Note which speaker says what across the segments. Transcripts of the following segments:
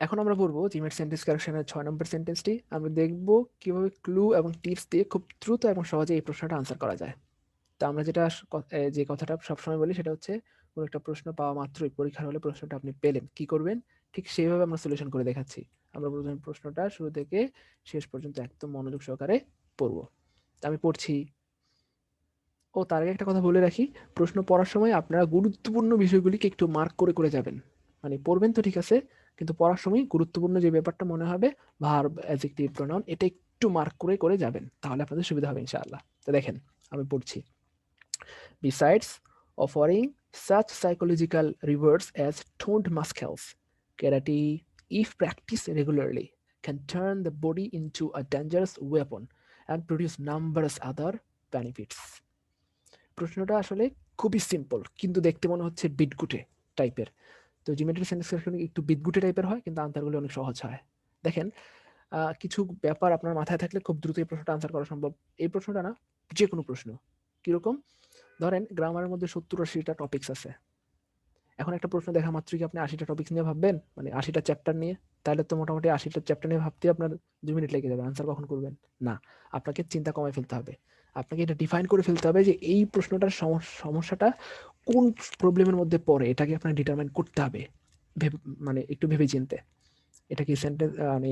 Speaker 1: এখন আমরা পড়ব জিমের সেন্টেন্স কারেকশনের ছয় নম্বর সেন্টেন্সটি আমরা দেখব কীভাবে ক্লু এবং টিপস দিয়ে খুব দ্রুত এবং সহজে এই প্রশ্নটা আনসার করা যায়। তো আমরা যেটা যে কথাটা সবসময় বলি সেটা হচ্ছে, কোনো একটা প্রশ্ন পাওয়া মাত্রই পরীক্ষার হলে প্রশ্নটা আপনি পেলেন, কি করবেন? ঠিক সেইভাবে আমরা সলিউশন করে দেখাচ্ছি। আমরা প্রথমে প্রশ্নটা শুরু থেকে শেষ পর্যন্ত একদম মনোযোগ সহকারে পড়ব। তা আমি পড়ছি। ও, তার আগে একটা কথা বলে রাখি, প্রশ্ন পড়ার সময় আপনারা গুরুত্বপূর্ণ বিষয়গুলিকে একটু মার্ক করে করে যাবেন। মানে পড়বেন তো ঠিক আছে কিন্তু পড়ার সময় গুরুত্বপূর্ণ যে ব্যাপারটা মনে হবে ভার্ব অ্যাজেক্টিভ প্রোনাউন এটা একটু মার্ক করে করে যাবেন। তাহলে আপনাদের সুবিধা হবে ইনশাআল্লাহ। তো দেখেন, আমি পড়ছি। Besides offering such psychological rewards as toned muscles karate if practice regularly can turn the body into a dangerous weapon and produce numbers other benefits প্রশ্নটা আসলে খুবই সিম্পল কিন্তু দেখতে মনে হচ্ছে বিটগুটে টাইপের তো জিমেট্রি সেন্টেন্স একটু বিটগুটে টাইপের হয়, কিন্তু আনসারগুলো অনেক সহজ হয়। দেখেন কিছু ব্যাপার আপনার মাথায় থাকলে খুব দ্রুত এই প্রশ্নটা আনসার করা সম্ভব। এই প্রশ্নটা না যে কোনো প্রশ্ন, কীরকম? ধরেন গ্রামারের মধ্যে সত্তর আশিটা টপিক্স আছে। এখন একটা প্রশ্ন দেখা মাত্রই কি আপনি আশিটা টপিকস নিয়ে ভাববেন? মানে আশিটা চ্যাপ্টার নিয়ে? তাহলে তো মোটামুটি আশিটা চ্যাপ্টার নিয়ে ভাবতে আপনার দুই মিনিট লেগে যাবে আনসার কখন করবেন? না, আপনাকে চিন্তা কমায় ফেলতে হবে। আপনাকে এটা ডিফাইন করে ফেলতে হবে যে এই প্রশ্নটার সমস- সমস্যাটা কোন প্রবলেমের মধ্যে পড়ে, এটাকে আপনার ডিটারমাইন করতে হবে। ভেবে- মানে একটু ভেবে চিনতে এটা কি সেন্টেন্স মানে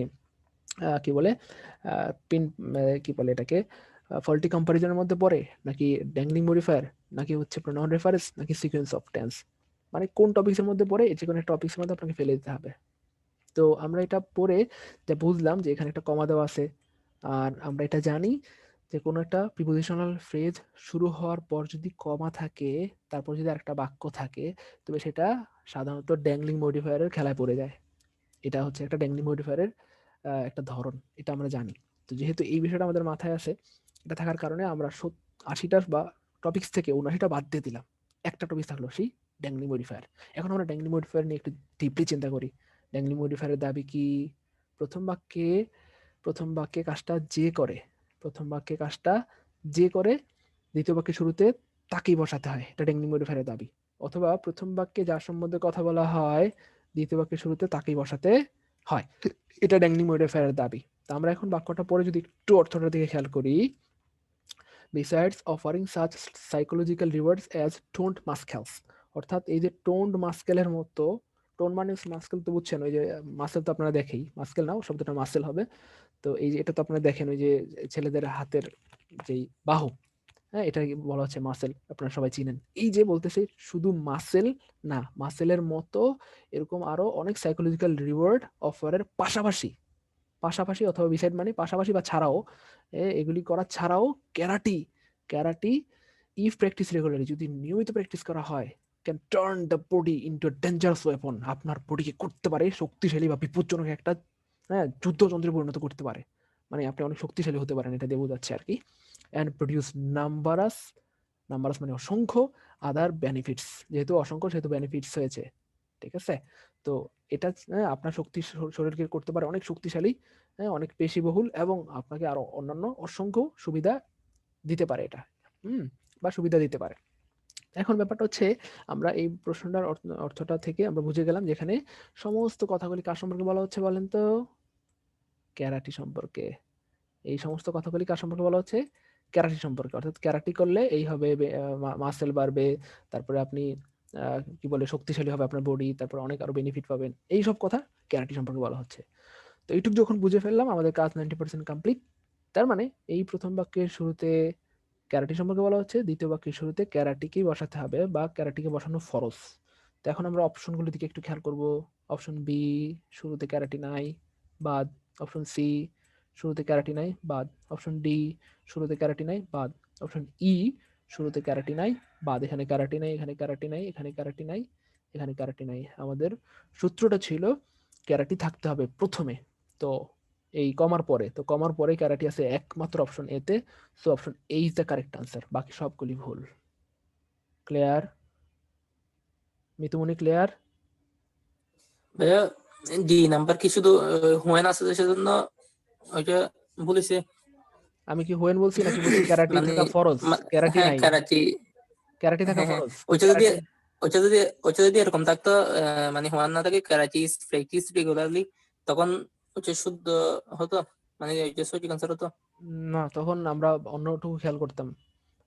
Speaker 1: কি বলে পিন কি বলে এটাকে ফল্টি কম্পারিজনের মধ্যে পড়ে, নাকি ড্যাংলিং মডিফায়ার নাকি হচ্ছে প্রোনাউন রেফারেন্স নাকি সিকোয়েন্স অফ টেন্স মানে কোন টপিক্সের মধ্যে পড়ে, যে কোনো একটা টপিক্সের মধ্যে আপনাকে ফেলে দিতে হবে। তো আমরা এটা পড়ে যে বুঝলাম যে এখানে একটা কমা দেওয়া আছে। আর আমরা এটা জানি যে কোনো একটা প্রিপোজিশনাল ফ্রেজ শুরু হওয়ার পর যদি কমা থাকে, তারপর যদি আরেকটা বাক্য থাকে, তবে সেটা সাধারণত ড্যাংলিং মডিফায়ারের খেলায় পড়ে যায়। এটা হচ্ছে একটা ড্যাংলিং মডিফায়ারের একটা ধরন, এটা আমরা জানি। তো যেহেতু এই বিষয়টা আমাদের মাথায় আসে, এটা থাকার কারণে আমরা আশিটার বা টপিক্স থেকে উনআশিটা বাদ দিয়ে দিলাম। একটা টপিক থাকল সেই ড্যাংলি মডিফায়ার এখন আমরা ড্যাংলি মডিফায়ার নিয়ে একটু ডিপলি চিন্তা করি। ড্যাংলি মডিফায়ারের দাবি কি? প্রথম বাক্যে প্রথম বাক্যে কাজটা যে করে প্রথম বাক্যে কাজটা যে করে দ্বিতীয় বাক্যের শুরুতে তাকেই বসাতে হয়। এটা ড্যাংলি মডিফায়ারের দাবি। অথবা প্রথম বাক্যে যার সম্বন্ধে কথা বলা হয়, দ্বিতীয় বাক্যের শুরুতে তাকেই বসাতে হয়। এটা ড্যাংলি মডিফায়ারের দাবি। তা আমরা এখন বাক্যটা পরে যদি একটু অর্থটার দিকে খেয়াল করি besides offering such psychological rewards as toned muscles অর্থাৎ এই যে টোন্ড মাস্কেলের মতো টোন মানে মাস্কেল তো বুঝছেন, ওই যে মাসেল তো আপনারা দেখেই মাস্কেল নাও শব্দটা মাসেল হবে। তো এই যে এটা তো আপনারা দেখেন, ওই যে ছেলেদের হাতের যেই বাহু হ্যাঁ এটা বলা হচ্ছে মাসেল আপনারা সবাই চিনেন। এই যে বলতেছে, শুধু মাসেল না মাসেলের মতো এরকম আরও অনেক সাইকোলজিক্যাল রিওয়ার্ড অফারের পাশাপাশি পাশাপাশি অথবা বিসাইড মানে পাশাপাশি বা ছাড়াও এগুলি করা ছাড়াও karate karate if practice regularly যদি নিয়মিত প্র্যাকটিস করা হয় can turn the body into dangerous weapon আপনার বডিকে করতে পারে শক্তিশালী বা বিপজ্জনক একটা হ্যাঁ যুদ্ধযন্ত্রে পরিণত করতে পারে। মানে আপনি অনেক শক্তিশালী হতে পারেন এটা দিয়ে বোঝাচ্ছে আর কি। অ্যান্ড প্রডিউস নাম্বারাস নাম্বারাস মানে অসংখ্য আদার বেনিফিটস যেহেতু অসংখ্য সেহেতু বেনিফিটস হয়েছে। ঠিক আছে? তো এটা হ্যাঁ, আপনার শক্তি শরীরকে করতে পারে অনেক শক্তিশালী হ্যাঁ অনেক পেশিবহুল এবং আপনাকে আরও অন্যান্য অসংখ্য সুবিধা দিতে পারে এটা। হুম বা সুবিধা দিতে পারে। এখন ব্যাপারটা হচ্ছে, আমরা এই প্রশ্নটার অর্থ- অর্থটা থেকে আমরা বুঝে গেলাম যেখানে সমস্ত কথাগুলি কার সম্পর্কে বলা হচ্ছে বলেন তো? ক্যারাটি সম্পর্কে। এই সমস্ত কথাগুলি কার সম্পর্কে বলা হচ্ছে? ক্যারাটি সম্পর্কে। অর্থাৎ ক্যারাটি করলে এই হবে মাসেল বাড়বে, তারপরে আপনি কি বলে, শক্তিশালী হবে আপনার বডি তারপর অনেক আরও বেনিফিট পাবেন। এই সব কথা ক্যারাটি সম্পর্কে বলা হচ্ছে। তো এইটুকু যখন বুঝে ফেললাম, আমাদের কাজ নাইনটি পার্সেন্ট কমপ্লিট তার মানে এই প্রথম বাক্যের শুরুতে ক্যারাটি সম্পর্কে বলা হচ্ছে, দ্বিতীয় বাক্যের শুরুতে ক্যারাটিকেই বসাতে হবে বা ক্যারাটিকে বসানো ফরজ তো এখন আমরা অপশনগুলোর দিকে একটু খেয়াল করব। অপশন বি, শুরুতে ক্যারাটি নাই, বাদ। অপশন সি, শুরুতে ক্যারাটি নাই, বাদ। অপশন ডি, শুরুতে ক্যারাটি নাই, বাদ। অপশন ই, শুরুতে ক্যারাটি নাই, বাদ। এখানে ক্যারাটি নাই, এখানে ক্যারাটি নাই, এখানে ক্যারাটি নাই, এখানে ক্যারাটি নাই। আমাদের সূত্রটা ছিল, ক্যারাটি থাকতে হবে প্রথমে। তো এই কমার পরে তো কমার পরে ক্যারাটি আছে একমাত্র অপশন এতে so option A is the correct answer বাকি সবগুলি ভুল। ক্লিয়ার মিতুমনি ক্লিয়ার
Speaker 2: ভাইয়া ডি নাম্বার কি শুধু হুয়েন আছে যে সেজন্য ওইটা বলেছে?
Speaker 1: আমি কি হোয়েন বলছি নাকি বলছি ক্যারাটি
Speaker 2: মানে
Speaker 1: থাকা ফরজ? ক্যারাটি
Speaker 2: হ্যাঁ
Speaker 1: নাই।
Speaker 2: কারাচি
Speaker 1: ক্যারাটি থাকা
Speaker 2: হ্যাঁ, হ্যাঁ,
Speaker 1: ফরজ?
Speaker 2: ওইটা যদি ওইটা যদি ওইটা যদি এরকম থাকতো মানে হওয়ার না থাকে প্র্যাকটিস প্র্যাকটিস রেগুলারলি তখন হচ্ছে শুদ্ধ হতো? মানে সঠিক আনসার হতো?
Speaker 1: না, তখন আমরা অন্যটুকু খেয়াল করতাম।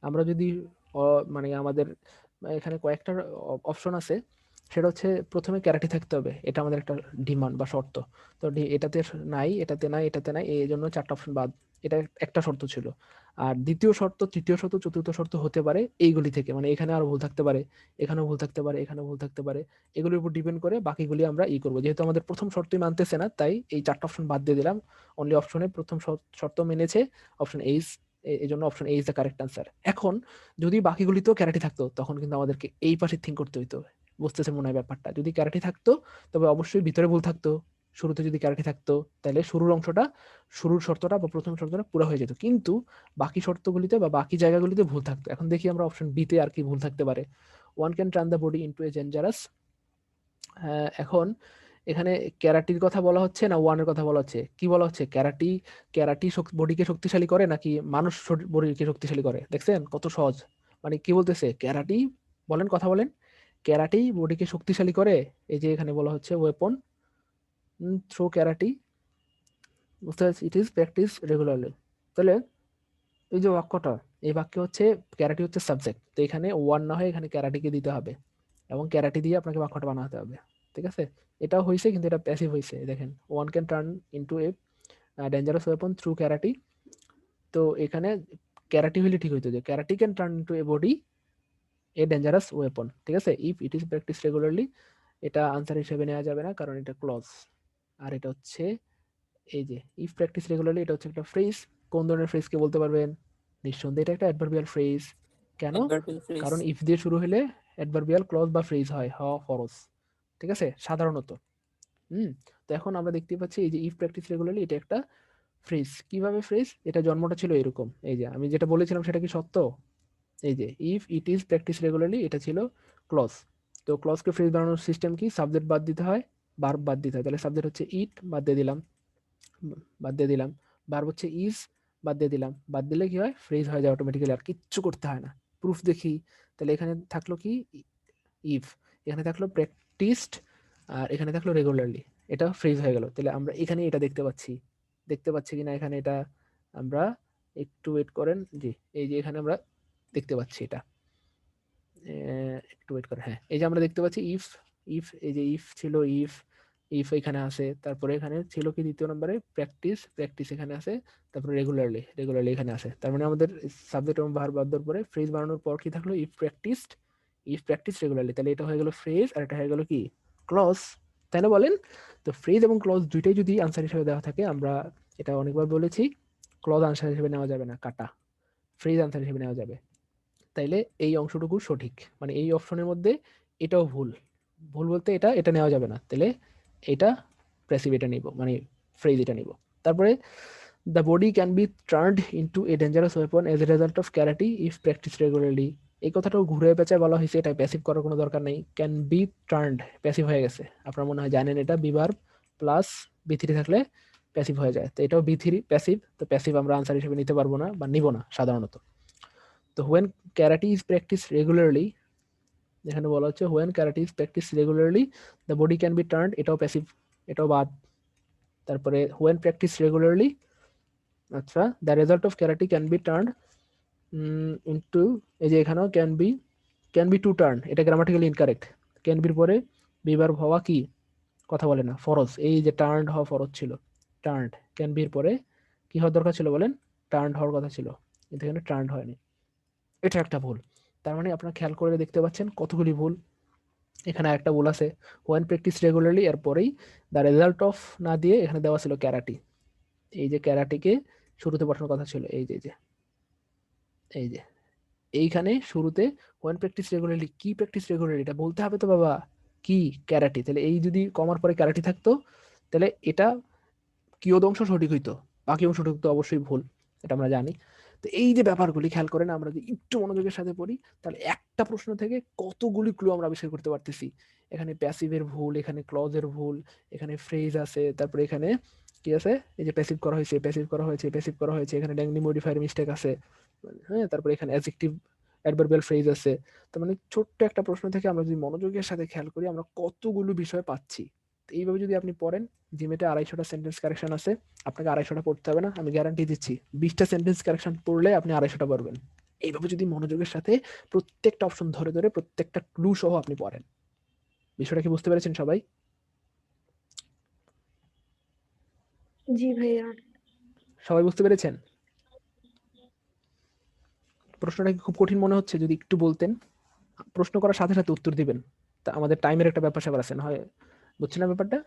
Speaker 1: আমরা যদি মানে আমাদের, এখানে কয়েকটা অপশন আছে। সেটা হচ্ছে প্রথমে ক্যারাটি থাকতে হবে। এটা আমাদের একটা ডিমান্ড বা শর্ত। তো এটাতে নাই এটাতে নাই এটাতে নাই, এই জন্য চারটা অপশন বাদ। এটা একটা শর্ত ছিল। আর দ্বিতীয় শর্ত, তৃতীয় শর্ত, চতুর্থ শর্ত হতে পারে এইগুলি থেকে। মানে এখানে আরও ভুল থাকতে পারে, এখানেও ভুল থাকতে পারে, এখানেও ভুল থাকতে পারে। এগুলির উপর ডিপেন্ড করে বাকিগুলি আমরা ই করব। যেহেতু আমাদের প্রথম শর্তই মানতেছে না, তাই এই চারটা অপশন বাদ দিয়ে দিলাম। অনলি অপশনে প্রথম শর্ত- মেনেছে অপশন এইজ এই জন্য option A is the correct answer এখন যদি বাকিগুলিতেও ক্যারাটি থাকতো, তখন কিন্তু আমাদেরকে এই পাশে থিঙ্ক করতে হইতো। বুঝতেছে মনে হয় ব্যাপারটা? যদি ক্যারাটি থাকতো, তবে অবশ্যই ভিতরে ভুল থাকতো। শুরুতে যদি ক্যারাটি থাকতো, তাহলে শুরুর অংশটা, শুরুর শর্তটা বা প্রথম শর্তটা পুরো হয়ে যেত। কিন্তু বাকি শর্তগুলিতে বা বাকি জায়গাগুলিতে ভুল থাকতো। এখন দেখি আমরা অপশন বিতে আর কি ভুল থাকতে পারে। One can turn the body into a dangerous এখন এখানে ক্যারাটির কথা বলা হচ্ছে না ওয়ানের কথা বলা হচ্ছে? কি বলা হচ্ছে? ক্যারাটি ক্যারাটি বডিকে শক্তিশালী করে নাকি মানুষ বডিকে শক্তিশালী করে? দেখছেন কত সহজ। মানে কি বলতেছে? ক্যারাটি, বলেন, কথা বলেন। ক্যারাটি বডিকে শক্তিশালী করে, এই যে এখানে বলা হচ্ছে weapon through karate it is practice regularly তাহলে এই যে বাক্যটা, এই বাক্যে হচ্ছে ক্যারাটি হচ্ছে সাবজেক্ট তো এখানে ওয়ান না হয় এখানে ক্যারাটিকে দিতে হবে। এবং ক্যারাটি দিয়ে আপনাকে বাক্যটা বানাতে হবে। ঠিক আছে? এটাও হয়েছে কিন্তু এটা প্যাসিভ হয়েছে। দেখেন one can turn into a dangerous weapon through karate তো এখানে ক্যারাটি হইলে ঠিক হইতো যে karate can turn into a body a dangerous weapon ঠিক আছে? If it is practice regularly এটা আনসার হিসেবে নেওয়া যাবে না, কারণ এটা ক্লজ আর এটা হচ্ছে এই যে ইফ প্র্যাকটিস রেগুলারলি এটা হচ্ছে একটা ফ্রেজ কোন ধরনের ফ্রেজকে বলতে পারবেন? নিঃসন্দেহে এটা একটা অ্যাডভার্বিয়াল ফ্রেজ কেন? কারণ ইফ দিয়ে শুরু হলে অ্যাডভার্বিয়াল ক্লজ বা ফ্রেজ হয় হ ফরজ। ঠিক আছে? সাধারণত। হুম? তো এখন আমরা দেখতে পাচ্ছি এই যে ইফ প্র্যাকটিস রেগুলারলি এটা একটা ফ্রেজ কীভাবে ফ্রেজ এটা জন্মটা ছিল এরকম। এই যে আমি যেটা বলেছিলাম সেটা কি সত্য? এই যে if it is practice regularly এটা ছিল ক্লজ তো ক্লজকে ফ্রেজ বানানোর সিস্টেম কি? সাবজেক্ট বাদ দিতে হয়। বার বাদ দিতে হয়। তাহলে সাবজেক্ট হচ্ছে ইট বাদ দিয়ে দিলাম। বাদ দিয়ে দিলাম। বার হচ্ছে ইজ বাদ দিয়ে দিলাম। বাদ দিলে কি হয়? ফ্রেজ হয়ে যায় অটোমেটিক্যালি আর কিচ্ছু করতে হয় না। প্রুফ দেখি। তাহলে এখানে থাকল কি? ইফ এখানে থাকল প্র্যাকটিসড আর এখানে থাকল রেগুলারলি এটা ফ্রেজ হয়ে গেল। তাহলে আমরা এখানে এটা দেখতে পাচ্ছি। দেখতে পাচ্ছি কিনা? এখানে এটা আমরা একটু ওয়েট করেন। জি, এই যে এখানে আমরা দেখতে পাচ্ছি এটা। একটু ওয়েট করেন। হ্যাঁ এই যে আমরা দেখতে পাচ্ছি ইফ ইফ এই যে ইফ ছিল ইফ ইফ এখানে আছে। তারপরে এখানে ছিল কি দ্বিতীয় নম্বরে? প্র্যাকটিস প্র্যাকটিস এখানে আছে। তারপরে রেগুলারলি রেগুলারলি এখানে আছে। তার মানে আমাদের সাবজেক্ট এবং ভার বাদ পরে ফ্রেজ বানানোর পর কি থাকল? If practised if practice regularly তাহলে এটা হয়ে গেল ফ্রেজ আর এটা হয়ে গেল কি? ক্লজ তাই না বলেন, তো ফ্রেজ এবং ক্লজ দুইটাই যদি আনসার হিসেবে দেওয়া থাকে, আমরা এটা অনেকবার বলেছি ক্লজ আনসার হিসেবে নেওয়া যাবে না, কাটা। ফ্রেজ আনসার হিসেবে নেওয়া যাবে। তাইলে এই অংশটুকু সঠিক। মানে এই অপশনের মধ্যে এটাও ভুল। ভুল বলতে এটা এটা নেওয়া যাবে না। তাহলে এটা প্রেসিভ এটা নিব মানে ফ্রেজ এটা নিব। তারপরে the body can be turned into a dangerous weapon as a result of karate if practice regularly এই কথাটাও ঘুরে পেঁচায় বলা হয়েছে, এটা প্যাসিভ করার কোনো দরকার নেই। ক্যান বি টার্নড প্যাসিভ হয়ে গেছে। আপনার মনে হয় জানেন এটা be verb plus V three থাকলে প্যাসিভ হয়ে যায়। তো এটাও বি থ্রি প্যাসিভ তো প্যাসিভ আমরা আনসার হিসেবে নিতে পারব না বা নিব না সাধারণত। তো when karate is practice regularly এখানে বলা হচ্ছে when karate is practice regularly the body can be turn এটাও প্যাসিভ এটাও বাদ। তারপরে হোয়েন প্র্যাকটিস রেগুলারলি আচ্ছা the result of karate can be turn into এই যে এখানেও can be can be to turn এটা গ্রামাটিক্যালি ইনকারেক্ট ক্যান বির পরে বিবার হওয়া কি? কথা বলে না, ফরজ। এই যে টার্ন হওয়া ফরজ ছিল টার্ন ক্যান বির পরে কি হওয়ার দরকার ছিল বলেন? টার্ন হওয়ার কথা ছিল, কিন্তু এখানে টার্ন হয়নি। এটা একটা ভুল। তার মানে আপনারা খেয়াল করে দেখতে পাচ্ছেন কতগুলি ভুল। এখানে একটা ভুল আছে। ওয়ান প্র্যাকটিস রেগুলারলি এর পরেই দ্য রেজাল্ট অফ না দিয়ে এখানে দেওয়া ছিল ক্যারাটি। এই যে ক্যারাটিকে শুরুতে পাঠানোর কথা ছিল, এই যে এই যে এই যে, এইখানে শুরুতে ওয়ান প্র্যাকটিস রেগুলারলি কি প্র্যাকটিস রেগুলারলি এটা বলতে হবে তো বাবা, কি ক্যারাটি? তাহলে এই যদি কমার পরে ক্যারাটি থাকতো, তাহলে এটা কিয়দ অংশ সঠিক হইতো? বাকি অংশ সঠিক তো অবশ্যই ভুল, এটা আমরা জানি। তো এই যে ব্যাপারগুলি খেয়াল করেন, আমরা যদি একটু মনোযোগের সাথে পড়ি, তাহলে একটা প্রশ্ন থেকে কতগুলি ক্লু আমরা আবিষ্কার করতে পারতেছি? এখানে প্যাসিভের ভুল, এখানে ক্লজের ভুল, এখানে ফ্রেজ আছে, তারপরে এখানে কি আছে? এই যে প্যাসিভ করা হয়েছে প্যাসিভ করা হয়েছে প্যাসিভ করা হয়েছে, এখানে ড্যাংনি মডিফায়ার মিস্টেক আছে হ্যাঁ তারপরে এখানে অ্যাডজেক্টিভ অ্যাডভার্বিয়াল ফ্রেজ আছে। তার মানে ছোট্ট একটা প্রশ্ন থেকে আমরা যদি মনোযোগের সাথে খেয়াল করি, আমরা কতগুলো বিষয় পাচ্ছি? এইভাবে যদি আপনি পড়েন জিমেটে আড়াইশোটা সেন্টেন্স কারেকশন আছে আপনাকে আড়াইশোটা পড়তে হবে না আমি গ্যারান্টি দিচ্ছি বিশটা সেন্টেন্স কারেকশন পড়লে আপনি আড়াইশোটা পারবেন এইভাবে যদি মনোযোগের সাথে প্রত্যেকটা অপশন ধরে ধরে প্রত্যেকটা ক্লু সহ আপনি পড়েন। বিষয়টা কি বুঝতে পেরেছেন সবাই?
Speaker 3: জি ভাইয়া।
Speaker 1: সবাই বুঝতে পেরেছেন? প্রশ্নটা কি খুব কঠিন মনে হচ্ছে? যদি একটু বলতেন প্রশ্ন করার সাথে সাথে উত্তর দিবেন। তা আমাদের টাইমের একটা ব্যাপার স্যাপার আছে না হয় বুঝছেন না ব্যাপারটা?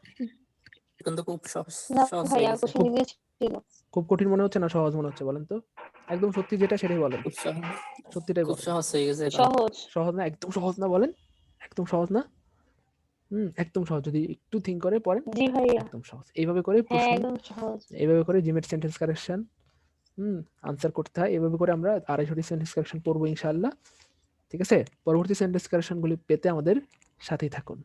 Speaker 2: খুব সহজ সহজ
Speaker 1: কঠিন মনে হচ্ছে না সহজ মনে হচ্ছে বলেন তো? একদম সত্যি যেটা সেটাই বলেন।
Speaker 2: সহজ
Speaker 1: সত্যিটাই
Speaker 2: খুব সহজ হয়ে গেছে
Speaker 3: সহজ।
Speaker 1: সহজ না একদম সহজ না বলেন। একদম সহজ না? হুম একদম সহজ। যদি একটু থিঙ্ক করে পড়েন
Speaker 3: জি ভাইয়া।
Speaker 1: একদম সহজ। এইভাবে করে
Speaker 3: হ্যাঁ একদম সহজ।
Speaker 1: এইভাবে করে GMAT sentence correction hmm answer করতে হয়। এভাবে করে আমরা আড়াইশোটি সেন্টেন্স কারেকশন পড়ব ইনশাআল্লাহ। ঠিক আছে? পরবর্তী সেন্টেন্স কারেকশন গুলি পেতে আমাদের সাথেই থাকুন।